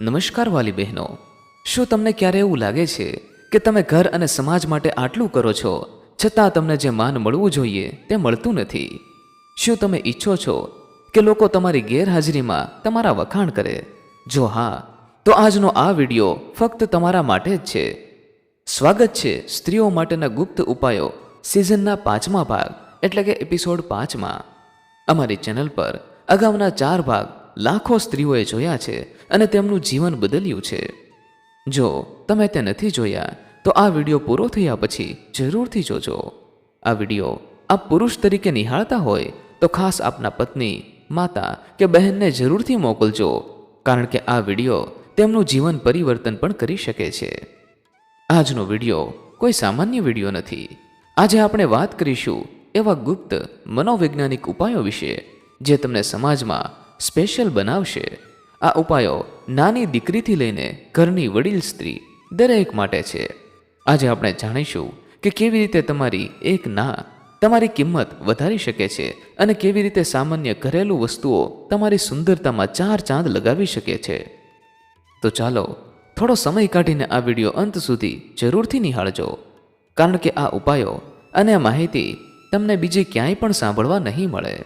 નમસ્કાર વાલી બહેનો, શું તમને ક્યારે એવું લાગે છે કે તમે ઘર અને સમાજ માટે આટલું કરો છો, છતાં તમને જે માન મળવું જોઈએ તે મળતું નથી? શું તમે ઈચ્છો છો કે લોકો તમારી ગેરહાજરીમાં તમારા વખાણ કરે? જો હા, તો આજનો આ વિડિયો ફક્ત તમારા માટે જ છે. સ્વાગત છે સ્ત્રીઓ માટેના ગુપ્ત ઉપાયો સિઝનના પાંચમા ભાગ, એટલે કે એપિસોડ પાંચમાં. અમારી ચેનલ પર અગાઉના ચાર ભાગ લાખો સ્ત્રીઓએ જોયા છે અને તેમનું જીવન બદલ્યું છે. જો તમે તે નથી જોયા, તો આ વિડિયો પૂરો થયા પછી જરૂરથી જોજો. આ વીડિયો આપ પુરુષ તરીકે નિહાળતા હોય, તો ખાસ આપના પત્ની, માતા કે બહેનને જરૂરથી મોકલજો, કારણ કે આ વીડિયો તેમનું જીવન પરિવર્તન પણ કરી શકે છે. આજનો વીડિયો કોઈ સામાન્ય વિડિયો નથી. આજે આપણે વાત કરીશું એવા ગુપ્ત મનોવૈજ્ઞાનિક ઉપાયો વિશે, જે તમને સમાજમાં સ્પેશિયલ બનાવશે. આ ઉપાયો નાની દીકરીથી લઈને ઘરની વડીલ સ્ત્રી દરેક માટે છે. આજે આપણે જાણીશું કે કેવી રીતે તમારી એક ના તમારી કિંમત વધારી શકે છે અને કેવી રીતે સામાન્ય ઘરેલું વસ્તુઓ તમારી સુંદરતામાં ચાર ચાંદ લગાવી શકે છે. તો ચાલો, થોડો સમય કાઢીને આ વીડિયો અંત સુધી જરૂરથી નિહાળજો. કારણ કે આ ઉપાયો અને આ માહિતી તમને બીજે ક્યાંય પણ સાંભળવા નહીં મળે.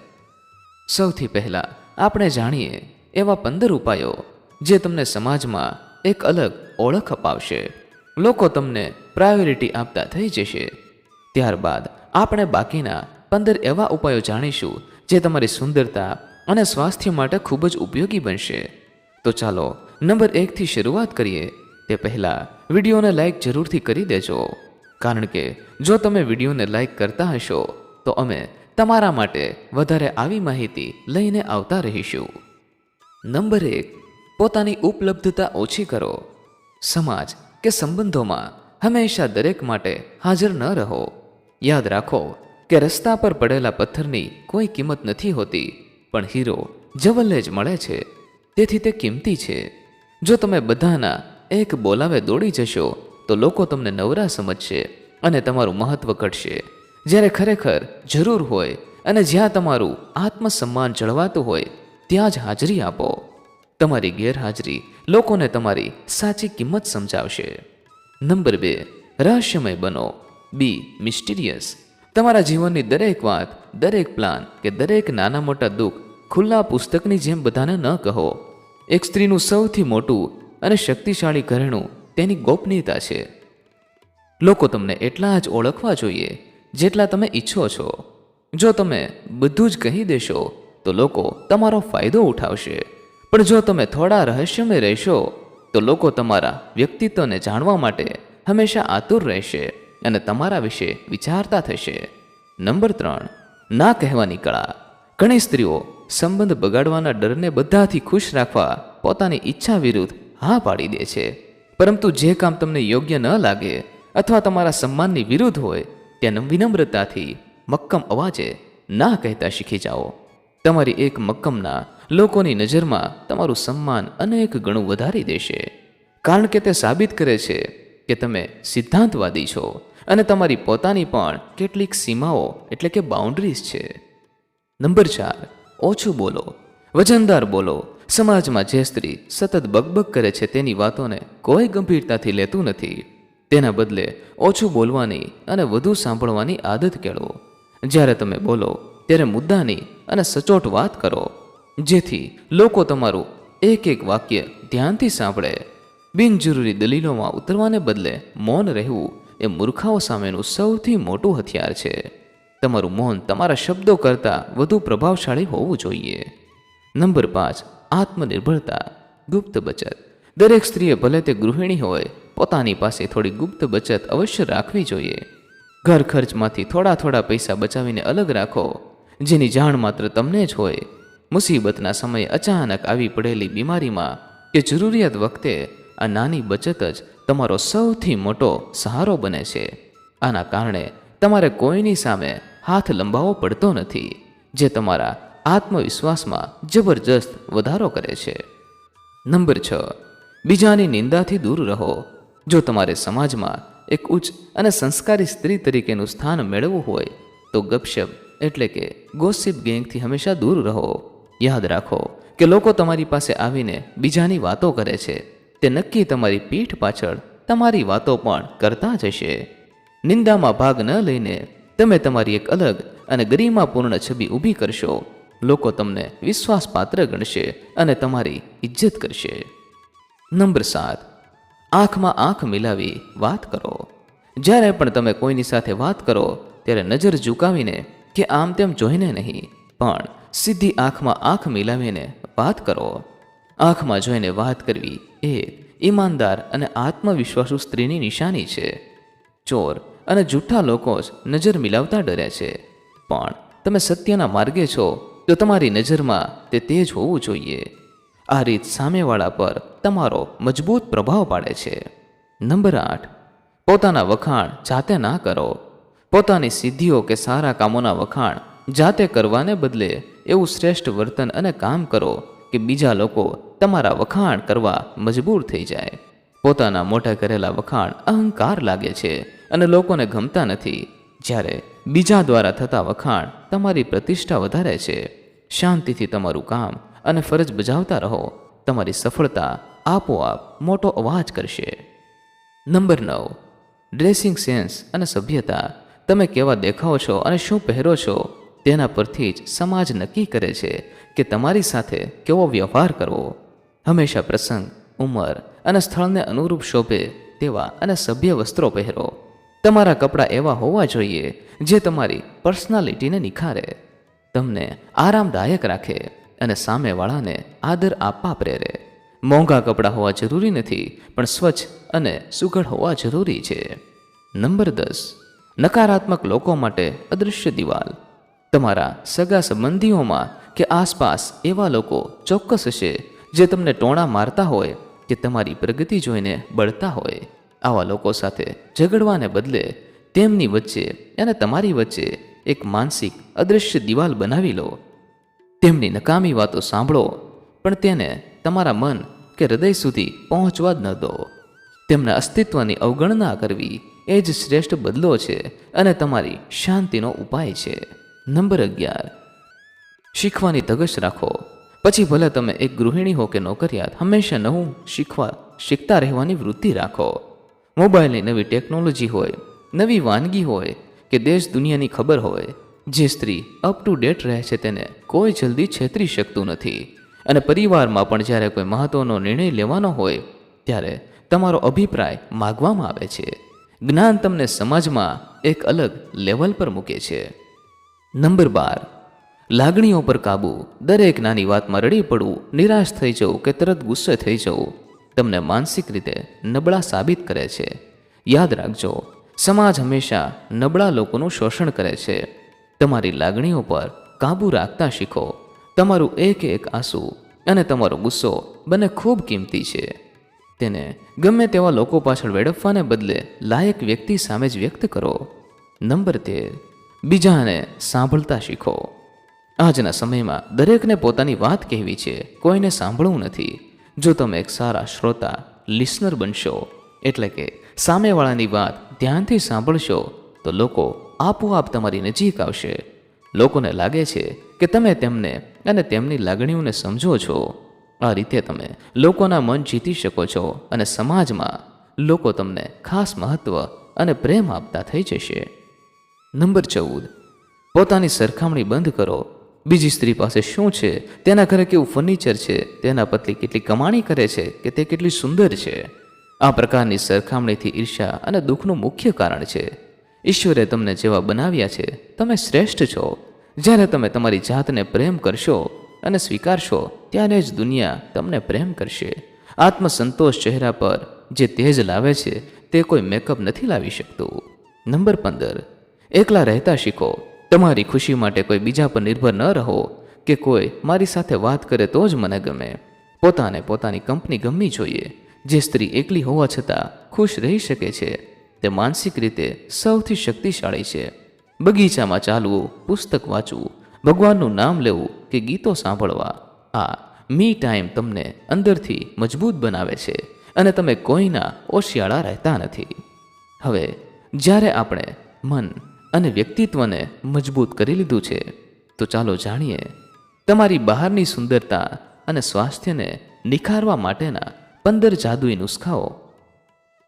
સૌથી પહેલાં આપણે જાણીએ એવા પંદર ઉપાયો જે તમને સમાજમાં એક અલગ ઓળખ અપાવશે. લોકો તમને પ્રાયોરિટી આપતા થઈ જશે. ત્યારબાદ આપણે બાકીના પંદર એવા ઉપાયો જાણીશું જે તમારી સુંદરતા અને સ્વાસ્થ્ય માટે ખૂબ જ ઉપયોગી બનશે. તો ચાલો નંબર એકથી શરૂઆત કરીએ. તે પહેલાં વિડીયોને લાઇક જરૂરથી કરી દેજો. કારણ કે જો તમે વિડીયોને લાઇક કરતા હશો, તો અમે તમારા માટે વધારે આવી માહિતી લઈને આવતા રહીશું. નંબર એક, પોતાની ઉપલબ્ધતા ઓછી કરો. સમાજ કે સંબંધોમાં હંમેશા દરેક માટે હાજર ન રહો. યાદ રાખો કે રસ્તા પર પડેલા પથ્થરની કોઈ કિંમત નથી હોતી, પણ હીરો જવલ્લે જ મળે છે. તેથી તે કિંમતી છે. જો તમે બધાના એક બોલાવે દોડી જશો, તો લોકો તમને નવરા સમજશે અને તમારું મહત્વ ઘટશે. જ્યારે ખરેખર જરૂર હોય અને જ્યાં તમારું આત્મસન્માન જળવાતું હોય, ત્યાં જ હાજરી આપો. તમારી ગેરહાજરી લોકોને તમારી સાચી કિંમત સમજાવશે. નંબર બે, રહસ્યમય બનો. બી મિસ્ટીરિયસ તમારા જીવનની દરેક વાત, દરેક પ્લાન કે દરેક નાના મોટા દુઃખ ખુલ્લા પુસ્તકની જેમ બધાને ન કહો. એક સ્ત્રીનું સૌથી મોટું અને શક્તિશાળી ઘરેણું તેની ગોપનીયતા છે. લોકો તમને એટલા જ ઓળખવા જોઈએ જેટલા તમે ઈચ્છો છો. જો તમે બધું જ કહી દેશો, તો લોકો તમારો ફાયદો ઉઠાવશે. પણ જો તમે થોડા રહસ્યમય રહેશો, તો લોકો તમારા વ્યક્તિત્વને જાણવા માટે હંમેશા આતુર રહેશે અને તમારા વિશે વિચારતા થશે. નંબર ત્રણ, ના કહેવાની કળા. ઘણી સ્ત્રીઓ સંબંધ બગાડવાના ડરને બધાથી ખુશ રાખવા પોતાની ઈચ્છા વિરુદ્ધ હા પાડી દે છે. પરંતુ જે કામ તમને યોગ્ય ન લાગે અથવા તમારા સન્માનની વિરુદ્ધ હોય ત્યાં વિનમ્રતાથી મક્કમ અવાજે ના કહેતા શીખી જાઓ. તમારી એક મક્કમના લોકોની નજરમાં તમારું સન્માન અનેક ગણું વધારી દેશે. કારણ કે તે સાબિત કરે છે કે તમે સિદ્ધાંતવાદી છો અને તમારી પોતાની પણ કેટલીક સીમાઓ એટલે કે બાઉન્ડ્રીઝ છે. નંબર ચાર, ઓછું બોલો. વજનદાર બોલો. સમાજમાં જે સ્ત્રી સતત બકબક કરે છે તેની વાતોને કોઈ ગંભીરતાથી લેતું નથી. તેના બદલે ઓછું બોલવાની અને વધુ સાંભળવાની આદત કેળવો. જ્યારે તમે બોલો, ત્યારે મુદ્દાની અને સચોટ વાત કરો, જેથી લોકો તમારું એક એક વાક્ય ધ્યાનથી સાંભળે. બિનજરૂરી દલીલોમાં ઉતરવાને બદલે મૌન રહેવું એ મૂર્ખાઓ સામેનું સૌથી મોટું હથિયાર છે. તમારું મૌન તમારા શબ્દો કરતાં વધુ પ્રભાવશાળી હોવું જોઈએ. નંબર પાંચ, આત્મનિર્ભરતા. ગુપ્ત બચત. દરેક સ્ત્રીએ ભલે તે ગૃહિણી હોય પોતાની પાસે થોડી ગુપ્ત બચત અવશ્ય રાખવી જોઈએ. ઘર ખર્ચમાંથી થોડા થોડા પૈસા બચાવીને અલગ રાખો, જેની જાણ માત્ર તમને જ હોય. મુસીબતના સમયે અચાનક આવી પડેલી બીમારીમાં કે જરૂરિયાત વખતે આ નાની બચત જ તમારો સૌથી મોટો સહારો બને છે. આના કારણે તમારે કોઈની સામે હાથ લંબાવવો પડતો નથી, જે તમારા આત્મવિશ્વાસમાં જબરજસ્ત વધારો કરે છે. નંબર છ. બીજાની નિંદાથી દૂર રહો. જો તમારે સમાજમાં એક ઉચ્ચ અને સંસ્કારી સ્ત્રી તરીકેનું સ્થાન મેળવવું હોય, તો ગપશપ એટલે કે ગોસિપ ગેંગથી હંમેશા દૂર રહો. યાદ રાખો કે લોકો તમારી પાસે આવીને બીજાની વાતો કરે છે. તે નક્કી તમારી પીઠ પાછળ તમારી વાતો પણ કરતા જ હશે. નિંદામાં ભાગ ન લઈને તમે તમારી એક અલગ અને ગરિમાપૂર્ણ છબી ઊભી કરશો. લોકો તમને વિશ્વાસપાત્ર ગણશે અને તમારી ઇજ્જત કરશે. નંબર સાત. આંખમાં આંખ મિલાવી વાત કરો. જ્યારે પણ તમે કોઈની સાથે વાત કરો, ત્યારે નજર ઝુકાવીને કે આમ તેમ જોઈને નહીં, પણ સીધી આંખમાં આંખ મિલાવીને વાત કરો. આંખમાં જોઈને વાત કરવી એ ઈમાનદાર અને આત્મવિશ્વાસુ સ્ત્રીની નિશાની છે. ચોર અને જૂઠા લોકો જ નજર મિલાવતા ડરે છે. પણ તમે સત્યના માર્ગે છો, તો તમારી નજરમાં તે તેજ હોવું જોઈએ. આ રીત સામેવાળા પર તમારો મજબૂત પ્રભાવ પાડે છે. નંબર આઠ, પોતાના વખાણ જાતે ના કરો. પોતાની સિદ્ધિઓ કે સારા કામોના વખાણ જાતે કરવાને બદલે એવું શ્રેષ્ઠ વર્તન અને કામ કરો કે બીજા લોકો તમારા વખાણ કરવા મજબૂર થઈ જાય. પોતાના મોટા કરેલા વખાણ અહંકાર લાગે છે અને લોકોને ગમતા નથી. જ્યારે બીજા દ્વારા થતા વખાણ તમારી પ્રતિષ્ઠા વધારે છે. શાંતિથી તમારું કામ અને ફરજ બજાવતા રહો. તમારી સફળતા આપોઆપ મોટો અવાજ કરશે. નંબર નવ. ડ્રેસિંગ સેન્સ અને સભ્યતા. તમે કેવા દેખાઓ છો અને શું પહેરો છો તેના પરથી જ સમાજ નક્કી કરે છે કે તમારી સાથે કેવો વ્યવહાર કરવો. હંમેશા પ્રસંગ, ઉંમર અને સ્થળને અનુરૂપ શોભે તેવા અને સભ્ય વસ્ત્રો પહેરો. તમારા કપડાં એવા હોવા જોઈએ જે તમારી પર્સનાલિટીને નિખારે. તમને આરામદાયક રાખે. અને સામેવાળાને આદર આપવા પ્રેરે. મોંઘા કપડાં હોવા જરૂરી નથી, પણ સ્વચ્છ અને સુઘડ હોવા જરૂરી છે. નંબર દસ, નકારાત્મક લોકો માટે અદૃશ્ય દિવાલ. તમારા સગા સંબંધીઓમાં કે આસપાસ એવા લોકો ચોક્કસ હશે, જે તમને ટોણા મારતા હોય, કે તમારી પ્રગતિ જોઈને બળતા હોય. આવા લોકો સાથે ઝઘડવાને બદલે તેમની વચ્ચે અને તમારી વચ્ચે એક માનસિક અદૃશ્ય દિવાલ બનાવી લો. તેમની નકામી વાતો સાંભળો, પણ તેને તમારા મન કે હૃદય સુધી પહોંચવા જ ન દો. તેમના અસ્તિત્વની અવગણના કરવી એ જ શ્રેષ્ઠ બદલો છે અને તમારી શાંતિનો ઉપાય છે. નંબર અગિયાર. શીખવાની ધગશ રાખો. પછી ભલે તમે એક ગૃહિણી હો કે નોકરિયાત, હંમેશા નવું શીખવા, શીખતા રહેવાની વૃત્તિ રાખો. મોબાઈલની નવી ટેકનોલોજી હોય, નવી વાનગી હોય કે દેશ દુનિયાની ખબર હોય જે સ્ત્રી અપ ટુ ડેટ રહે છે તેને કોઈ જલ્દી છેતરી શકતું નથી. અને પરિવારમાં પણ જ્યારે કોઈ મહત્વનો નિર્ણય લેવાનો હોય, ત્યારે તમારો અભિપ્રાય માગવામાં આવે છે. જ્ઞાન તમને સમાજમાં એક અલગ લેવલ પર મૂકે છે. નંબર બાર, લાગણીઓ પર કાબૂ. દરેક નાની વાતમાં રડી પડવું, નિરાશ થઈ જવું કે તરત ગુસ્સે થઈ જવું, તમને માનસિક રીતે નબળા સાબિત કરે છે. યાદ રાખજો, સમાજ હંમેશા નબળા લોકોનું શોષણ કરે છે. તમારી લાગણીઓ પર કાબૂ રાખતા શીખો. તમારું એક એક આંસુ અને તમારો ગુસ્સો બંને ખૂબ કિંમતી છે. તેને ગમે તેવા લોકો પાછળ વેડફવાને બદલે લાયક વ્યક્તિ સામે જ વ્યક્ત કરો. નંબર તેર, બીજાને સાંભળતા શીખો. આજના સમયમાં દરેકને પોતાની વાત કહેવી છે, કોઈને સાંભળવું નથી. જો તમે એક સારા શ્રોતા, લિસનર બનશો, એટલે કે સામેવાળાની વાત ધ્યાનથી સાંભળશો, તો લોકો આપોઆપ તમારી નજીક આવશે. લોકોને લાગે છે કે તમે તેમને અને તેમની લાગણીઓને સમજો છો. આ રીતે તમે લોકોના મન જીતી શકો છો અને સમાજમાં લોકો તમને ખાસ મહત્વ અને પ્રેમ આપતા થઈ જશે. નંબર ચૌદ. પોતાની સરખામણી બંધ કરો. બીજી સ્ત્રી પાસે શું છે? તેના ઘરે કેવું ફર્નિચર છે? તેના પતિ કેટલી કમાણી કરે છે કે તે કેટલી સુંદર છે? આ પ્રકારની સરખામણીથી ઈર્ષા અને દુઃખનું મુખ્ય કારણ છે. ઈશ્વરે તમને જેવા બનાવ્યા છે, તમે શ્રેષ્ઠ છો. જ્યારે તમે તમારી જાતને પ્રેમ કરશો અને સ્વીકારશો, ત્યારે જ દુનિયા તમને પ્રેમ કરશે. આત્મસંતોષ ચહેરા પર જે તેજ લાવે છે, તે કોઈ મેકઅપ નથી લાવી શકતું. નંબર પંદર, એકલા રહેતા શીખો. તમારી ખુશી માટે કોઈ બીજા પર નિર્ભર ન રહો, કે કોઈ મારી સાથે વાત કરે તો જ મને ગમે. પોતાને પોતાની કંપની ગમવી જોઈએ. જે સ્ત્રી એકલી હોવા છતાં ખુશ રહી શકે છે તે માનસિક રીતે સૌથી શક્તિશાળી છે. બગીચામાં ચાલવું, પુસ્તક વાંચવું, ભગવાનનું નામ લેવું કે ગીતો સાંભળવા, આ મી ટાઈમ તમને અંદરથી મજબૂત બનાવે છે અને તમે કોઈના ઓશિયાળા રહેતા નથી. હવે, જ્યારે આપણે મન અને વ્યક્તિત્વને મજબૂત કરી લીધું છે, તો ચાલો જાણીએ તમારી બહારની સુંદરતા અને સ્વાસ્થ્યને નિખારવા માટેના પંદર જાદુઈ નુસ્ખાઓ.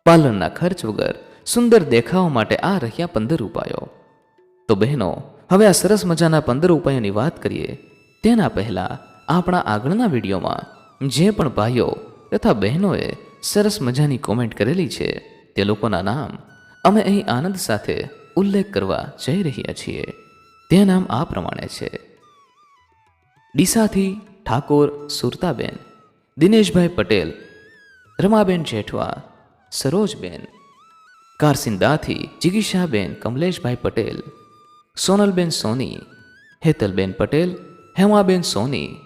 પાલનના ખર્ચ વગર સુંદર દેખાવા માટે આ રહ્યા પંદર ઉપાયો. તો બહેનો, હવે આ સરસ મજાના પંદર ઉપાયોની વાત કરીએ. તેના પહેલાં આપણા આગળના વિડીયોમાં જે પણ ભાઈઓ તથા બહેનોએ સરસ મજાની કોમેન્ટ કરેલી છે તે લોકોના નામ અમે અહીં આનંદ સાથે ઉલ્લેખ કરવા જઈ રહ્યા છીએ. તે નામ આ પ્રમાણે છે. ડીસાથી ઠાકોર સુરતાબેન, દિનેશભાઈ પટેલ, રમાબેન જેઠવા, સરોજબેન કારસિંદાથી જિગીશાબેન કમલેશભાઈ પટેલ, સોનલબેન સોની, હેતલબેન પટેલ, હેમાબેન સોની,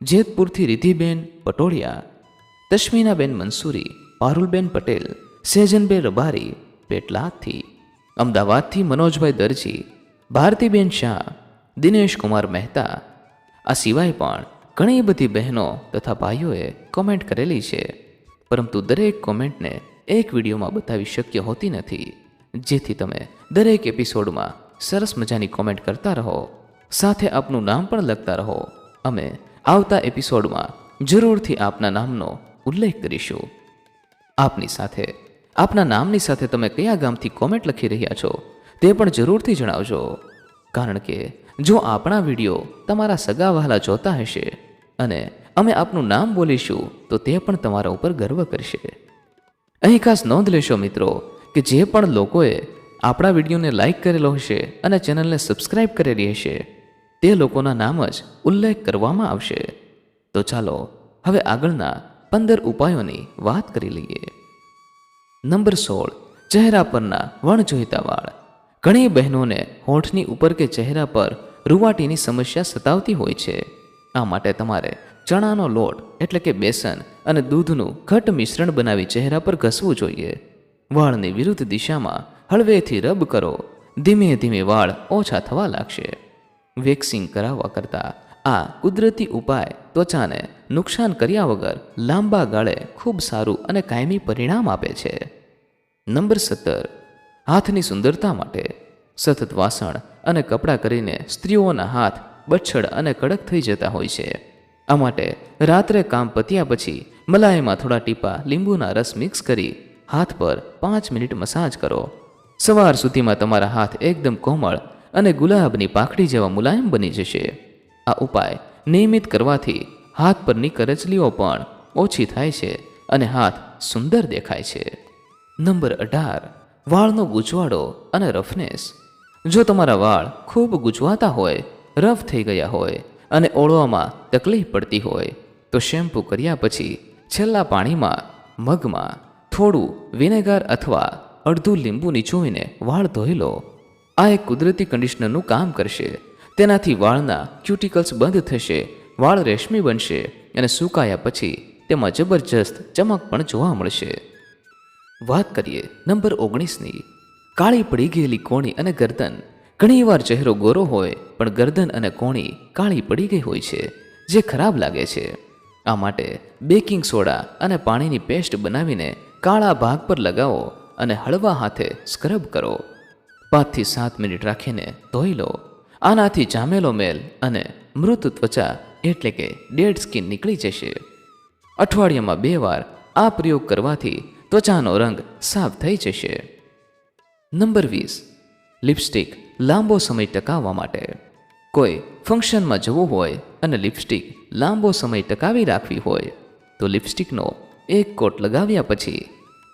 જેતપુરથી રિધિબેન પટોળિયા તશ્મીનાબેન મંસૂરી પારુલબેન પટેલ, સેજનબેન રબારી, પેટલાદથી, અમદાવાદથી મનોજભાઈ દરજી, ભારતીબેન શાહ દિનેશ કુમાર મહેતા, આ સિવાય પણ ઘણી બધી બહેનો તથા ભાઈઓએ કોમેન્ટ કરેલી છે. પરંતુ દરેક કોમેન્ટને એક વિડીયોમાં બતાવી શક્ય હોતી નથી. જેથી તમે દરેક એપિસોડમાં સરસ મજાની કોમેન્ટ કરતા રહો. સાથે આપનું નામ પણ લખતા રહો. અમે આવતા એપિસોડમાં જરૂરથી આપના નામનો ઉલ્લેખ કરીશું. આપની સાથે, આપના નામની સાથે તમે કયા ગામથી કોમેન્ટ લખી રહ્યા છો તે પણ જરૂરથી જણાવજો. કારણ કે જો આપણા વીડિયો તમારા સગા વહાલા જોતા હશે અને અમે આપનું નામ બોલીશું તો તે પણ તમારા ઉપર ગર્વ કરશે. અહીં ખાસ નોંધ લેશો મિત્રો કે જે પણ લોકોએ આપણા વિડીયોને લાઇક કરેલો હશે અને ચેનલને સબસ્ક્રાઇબ કરેલી હશે, તે લોકોના નામ જ ઉલ્લેખ કરવામાં આવશે. તો ચાલો, હવે આગળના પંદર ઉપાયોની વાત કરી લઈએ. નંબર સોળ, ચહેરા પરના વણજોઈતા વાળ ઘણી બહેનોને હોઠની ઉપર કે ચહેરા પર રૂવાટીની સમસ્યા સતાવતી હોય છે. આ માટે તમારે ચણાનો લોટ, એટલે કે બેસન, અને દૂધનું ઘટ મિશ્રણ બનાવી ચહેરા પર ઘસવું જોઈએ. વાળની વિરુદ્ધ દિશામાં હળવેથી રબ કરો. ધીમે ધીમે વાળ ઓછા થવા લાગશે. વેક્સિંગ કરાવવા કરતાં આ કુદરતી ઉપાય ત્વચાને નુકસાન કર્યા વગર લાંબા ગાળે ખૂબ સારું અને કાયમી પરિણામ આપે છે. નંબર સત્તર. હાથની સુંદરતા માટે સતત વાસણ અને કપડાં કરીને સ્ત્રીઓના હાથ બચ્છડ અને કડક થઈ જતા હોય છે. આ માટે રાત્રે કામ પત્યા પછી મલાઈમાં થોડા ટીપા લીંબુના રસ મિક્સ કરી હાથ પર પાંચ મિનિટ મસાજ કરો. સવાર સુધીમાં તમારા હાથ એકદમ કોમળ અને ગુલાબની પાખડી જેવા મુલાયમ બની જશે. આ ઉપાય નિયમિત કરવાથી હાથ પરની કરચલીઓ પણ ઓછી થાય છે અને હાથ સુંદર દેખાય છે. નંબર અઢાર. વાળનો ગૂંચવાડો અને રફનેસ. જો તમારા વાળ ખૂબ ગૂંચવાતા હોય, રફ થઈ ગયા હોય અને ઓળવામાં તકલીફ પડતી હોય, તો શેમ્પૂ કર્યા પછી છેલ્લા પાણીમાં, મગમાં થોડું વિનેગર અથવા અડધું લીંબુ નીચોવીને વાળ ધોઈ લો. આ એક કુદરતી કન્ડિશનરનું કામ કરશે. તેનાથી વાળના ક્યુટિકલ્સ બંધ થશે, વાળ રેશમી બનશે અને સુકાયા પછી તેમાં જબરજસ્ત ચમક પણ જોવા મળશે. વાત કરીએ નંબર ઓગણીસની. કાળી પડી ગયેલી કોણી અને ગરદન. ઘણીવાર ચહેરો ગોરો હોય, પણ ગરદન અને કોણી કાળી પડી ગઈ હોય છે, જે ખરાબ લાગે છે. આ માટે બેકિંગ સોડા અને પાણીની પેસ્ટ બનાવીને કાળા ભાગ પર લગાવો અને હળવા હાથે સ્ક્રબ કરો. પાંચથી સાત મિનિટ રાખીને ધોઈ લો. આનાથી જામેલો મેલ અને મૃત ત્વચા એટલે કે ડેડ સ્કિન નીકળી જશે. અઠવાડિયામાં બે વાર આ પ્રયોગ કરવાથી ત્વચાનો રંગ સાફ થઈ જશે. નંબર વીસ. લિપસ્ટિક લાંબો સમય ટકાવવા માટે. કોઈ ફંક્શનમાં જવું હોય અને લિપસ્ટિક લાંબો સમય ટકાવી રાખવી હોય, તો લિપસ્ટિકનો એક કોટ લગાવ્યા પછી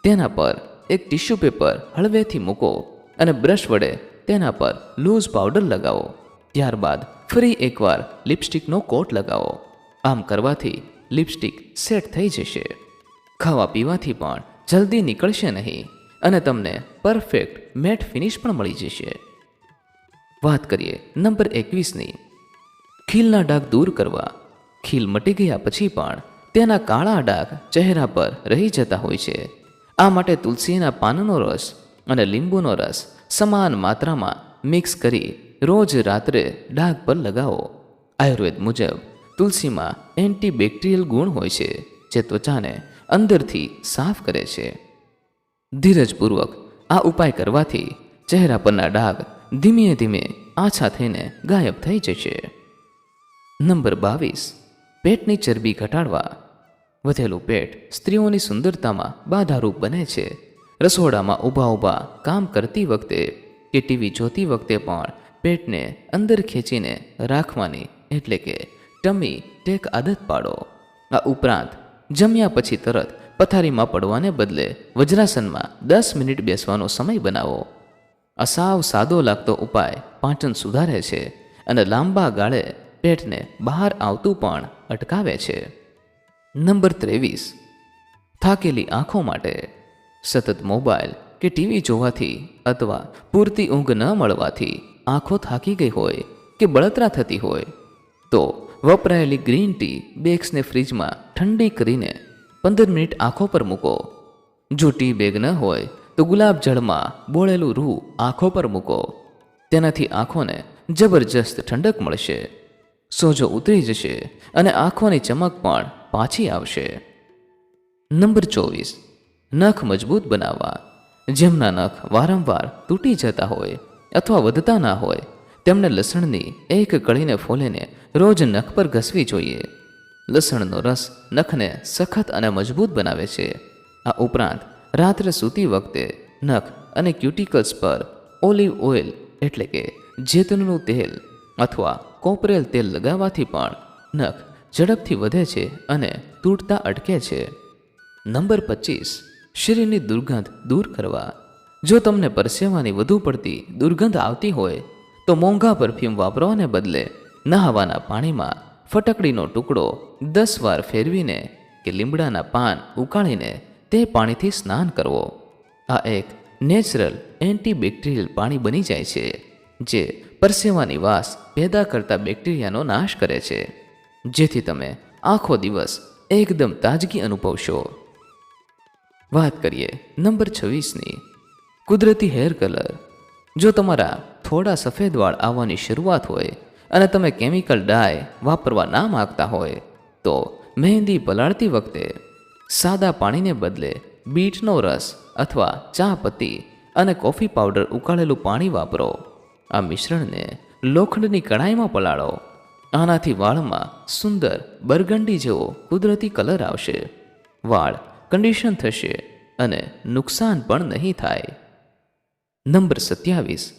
તેના પર એક ટિશ્યુ પેપર હળવેથી મૂકો અને બ્રશ વડે તેના પર લૂઝ પાવડર લગાવો. ત્યારબાદ ફરી એકવાર લિપસ્ટિકનો કોટ લગાવો. આમ કરવાથી લિપસ્ટિક સેટ થઈ જશે. ખાવા પીવાથી પણ જલ્દી નીકળશે નહીં. અને તમને પરફેક્ટ મેટ ફિનિશ પણ મળી જશે. વાત કરીએ નંબર એકવીસની ખીલના ડાઘ દૂર કરવા. ખીલ મટી ગયા પછી પણ તેના કાળા ડાઘ ચહેરા પર રહી જતા હોય છે. આ માટે તુલસીના પાનનો રસ અને લીંબુનો રસ સમાન માત્રામાં મિક્સ કરી રોજ રાત્રે ડાઘ પર લગાવો. આયુર્વેદ મુજબ તુલસીમાં એન્ટીબેક્ટેરિયલ ગુણ હોય છે, જે ત્વચાને અંદરથી સાફ કરે છે. ધીરજપૂર્વક આ ઉપાય કરવાથી ચહેરા પરના ડાઘ ધીમે ધીમે આછા થઈને ગાયબ થઈ જશે. નંબર બાવીસ. પેટની ચરબી ઘટાડવા. વધેલું પેટ સ્ત્રીઓની સુંદરતામાં બાધારૂપ બને છે. રસોડામાં ઊભા ઊભા કામ કરતી વખતે કે ટીવી જોતી વખતે પણ પેટને અંદર ખેંચીને રાખવાની એટલે કે ટમી ટેક આદત પાડો. આ ઉપરાંત જમ્યા પછી તરત પથારીમાં પડવાને બદલે વજ્રાસનમાં દસ મિનિટ બેસવાનો સમય બનાવો. આ સાવ સાદો લાગતો ઉપાય પાચન સુધારે છે અને લાંબા ગાળે પેટને બહાર આવતું પણ અટકાવે છે. નંબર ત્રેવીસ. થાકેલી આંખો માટે સતત મોબાઈલ કે ટીવી જોવાથી અથવા પૂરતી ઊંઘ ન મળવાથી આંખો થાકી ગઈ હોય કે બળતરા થતી હોય તો વપરાયેલી ગ્રીન ટી બેગ્સને ફ્રીજમાં ઠંડી કરીને પંદર મિનિટ આંખો પર મૂકો. જો ટી બેગ ન હોય તો ગુલાબ જળમાં બોળેલું રૂ આંખો પર મૂકો. તેનાથી આંખોને જબરજસ્ત ઠંડક મળશે. સોજો ઉતરી જશે અને આંખોની ચમક પણ પાછી આવશે. નંબર ચોવીસ. નખ મજબૂત બનાવવા. જેમના નખ વારંવાર તૂટી જતા હોય અથવા વધતા ના હોય તેમણે લસણની એક કળીને ફોલીને રોજ નખ પર ઘસવી જોઈએ. લસણનો રસ નખને સખત અને મજબૂત બનાવે છે. આ ઉપરાંત રાત્રે સૂતી વખતે નખ અને ક્યુટિકલ્સ પર ઓલિવ ઓઇલ એટલે કે જેતનનું તેલ અથવા કોપરેલ તેલ લગાવવાથી પણ નખ ઝડપથી વધે છે અને તૂટતા અટકે છે. નંબર પચીસ, શરીરની દુર્ગંધ દૂર કરવા. જો તમને પરસેવાની વધુ પડતી દુર્ગંધ આવતી હોય, તો મોંઘા પરફ્યુમ વાપરવાને બદલે નહાવાના પાણીમાં ફટકડીનો ટુકડો દસ વાર ફેરવીને કે લીમડાના પાન ઉકાળીને તે પાણીથી સ્નાન કરવો. આ એક નેચરલ એન્ટીબેક્ટેરિયલ પાણી બની જાય છે, જે પરસેવાની વાસ પેદા કરતા બેક્ટેરિયાનો નાશ કરે છે. જેથી તમે આખો દિવસ એકદમ તાજગી અનુભવશો. વાત કરીએ નંબર છવ્વીસની. કુદરતી હેર કલર. જો તમારા થોડા સફેદ વાળ આવવાની શરૂઆત હોય અને તમે કેમિકલ ડાય વાપરવા ના માગતા હોય, તો મહેંદી પલાળતી વખતે સાદા પાણીને બદલે બીટનો રસ અથવા ચા પત્તી અને કોફી પાવડર ઉકાળેલું પાણી વાપરો. આ મિશ્રણને લોખંડની કડાઈમાં પલાળો. આનાથી વાળમાં સુંદર બરગંડી જેવો કુદરતી કલર આવશે. વાળ કન્ડિશન થશે અને નુકસાન પણ નહીં થાય. નંબર સત્યાવીસ.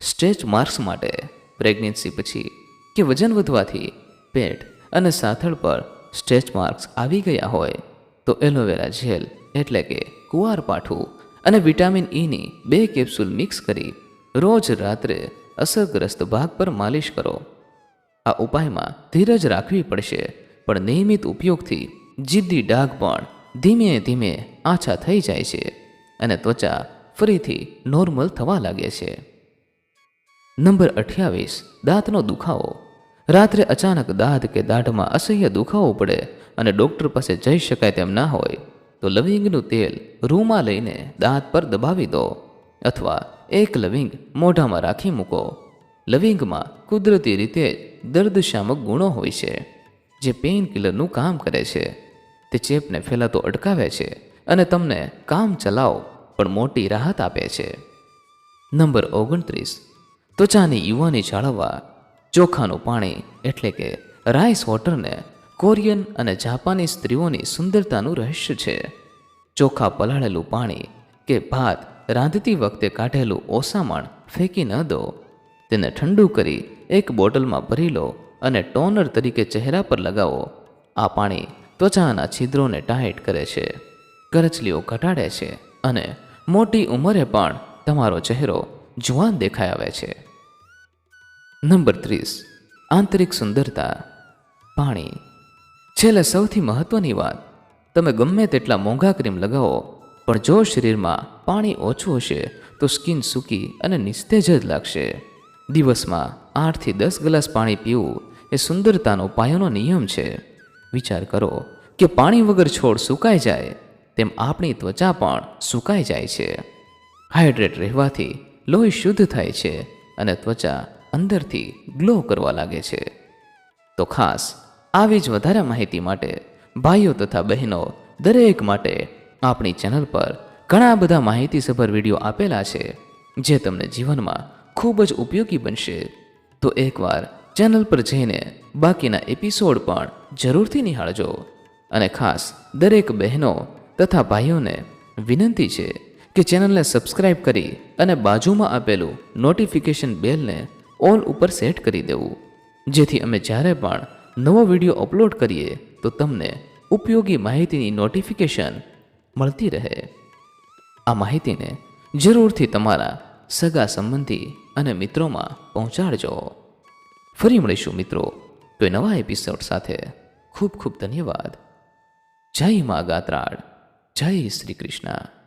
સ્ટ્રેચ માર્ક્સ માટે પ્રેગ્નન્સી પછી કે વજન વધવાથી પેટ અને સાથળ પર સ્ટ્રેચ માર્ક્સ આવી ગયા હોય, તો એલોવેરા જેલ એટલે કે કુવારપાઠું અને વિટામિન ઈની બે કેપ્સ્યુલ મિક્સ કરી રોજ રાત્રે અસરગ્રસ્ત ભાગ પર માલિશ કરો. આ ઉપાયમાં ધીરજ રાખવી પડશે, પણ નિયમિત ઉપયોગથી જિદ્દી ડાઘ પણ ધીમે ધીમે આછા થઈ જાય છે અને ત્વચા ફરીથી નોર્મલ થવા લાગે છે. નંબર અઠ્યાવીસ, દાંતનો દુખાવો. રાત્રે અચાનક દાંત કે દાઢમાં અસહ્ય દુખાવો પડે અને ડૉક્ટર પાસે જઈ શકાય તેમ ના હોય, તો લવિંગનું તેલ રૂમાં લઈને દાંત પર દબાવી દો અથવા એક લવિંગ મોઢામાં રાખી મૂકો. લવિંગમાં કુદરતી રીતે દર્દશામક ગુણો હોય છે, જે પેઇન કિલરનું કામ કરે છે. તે ચેપને ફેલાતો અટકાવે છે અને તમને કામ ચલાવ પણ મોટી રાહત આપે છે. નંબર ઓગણત્રીસ ત્વચાની યુવાની જાળવવા, ચોખાનું પાણી એટલે કે રાઈસ વોટરને કોરિયન અને જાપાની સ્ત્રીઓની સુંદરતાનું રહસ્ય છે. ચોખા પલાળેલું પાણી કે ભાત રાંધતી વખતે કાઢેલું ઓસામણ ફેંકી ન દો. તેને ઠંડુ કરી એક બોટલમાં ભરી લો અને ટોનર તરીકે ચહેરા પર લગાવો. આ પાણી ત્વચાના છિદ્રોને ટાઈટ કરે છે, કરચલીઓ ઘટાડે છે અને મોટી ઉંમરે પણ તમારો ચહેરો જુવાન દેખાઈ આવે છે. નંબર ત્રીસ, આંતરિક સુંદરતા, પાણી. છેલ્લે સૌથી મહત્વની વાત, તમે ગમે તેટલા મોંઘા ક્રીમ લગાવો, પણ જો શરીરમાં પાણી ઓછું હશે, તો સ્કિન સૂકી અને નિસ્તેજ જ લાગશે. દિવસમાં આઠથી દસ ગ્લાસ પાણી પીવું એ સુંદરતાનો પાયાનો નિયમ છે. વિચાર કરો કે પાણી વગર છોડ સુકાઈ જાય, તેમ આપણી ત્વચા પણ સુકાઈ જાય છે. હાઇડ્રેટ રહેવાથી લોહી શુદ્ધ થાય છે અને ત્વચા અંદરથી ગ્લો કરવા લાગે છે. તો ખાસ, આવી જ વધારે માહિતી માટે ભાઈઓ તથા બહેનો દરેક માટે આપણી ચેનલ પર ઘણા બધા માહિતીસભર વીડિયો આપેલા છે, જે તમને જીવનમાં ખૂબ જ ઉપયોગી બનશે. તો એકવાર ચેનલ પર જઈને બાકીના એપિસોડ પણ જરૂરથી નિહાળજો. અને ખાસ, દરેક બહેનો તથા ભાઈઓને વિનંતી છે કે ચેનલને સબસ્ક્રાઇબ કરી અને બાજુમાં આપેલું નોટિફિકેશન બેલને ઓલ ઉપર સેટ કરી દેવું. જેથી અમે જ્યારે પણ નવો વીડિયો અપલોડ કરીએ, તો તમને ઉપયોગી માહિતીની નોટિફિકેશન મળતી રહે. આ માહિતીને જરૂરથી તમારા સગા સંબંધી અને મિત્રોમાં પહોંચાડજો. ફરી મળીશું મિત્રો, કોઈ નવા એપિસોડ સાથે. ખૂબ ખૂબ ધન્યવાદ. જય મા ગાત્રાળ. જય શ્રી કૃષ્ણ.